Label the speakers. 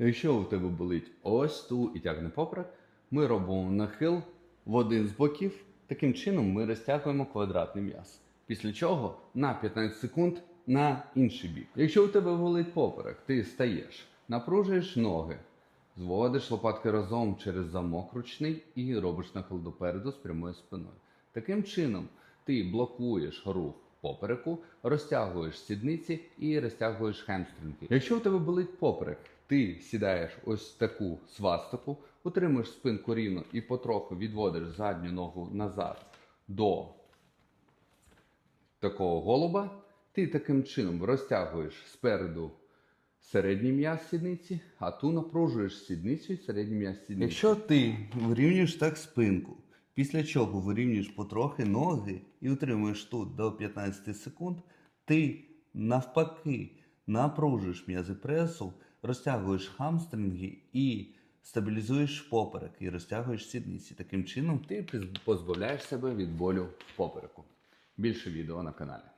Speaker 1: Якщо у тебе болить ось ту і тягне поперек, ми робимо нахил в один з боків. Таким чином ми розтягуємо квадратний м'яз. Після чого на 15 секунд на інший бік. Якщо у тебе болить поперек, ти стаєш, напружуєш ноги, зводиш лопатки разом через замок ручний і робиш нахил допереду з прямою спиною. Таким чином ти блокуєш рух попереку, розтягуєш сідниці і розтягуєш хемстринги. Якщо у тебе болить поперек, ти сідаєш ось таку свастику, утримуєш спинку рівно і потроху відводиш задню ногу назад до такого голуба. Ти таким чином розтягуєш спереду середній м'яз сідниці, а ту напружуєш сідницю і середній м'яз сідниці.
Speaker 2: Якщо ти вирівнюєш так спинку, після чого вирівнюєш потрохи ноги і утримуєш тут до 15 секунд, ти навпаки напружуєш м'язи пресу, розтягуєш хамстринги і стабілізуєш поперек і розтягуєш сідниці. Таким чином
Speaker 1: ти позбавляєш себе від болю в попереку. Більше відео на каналі.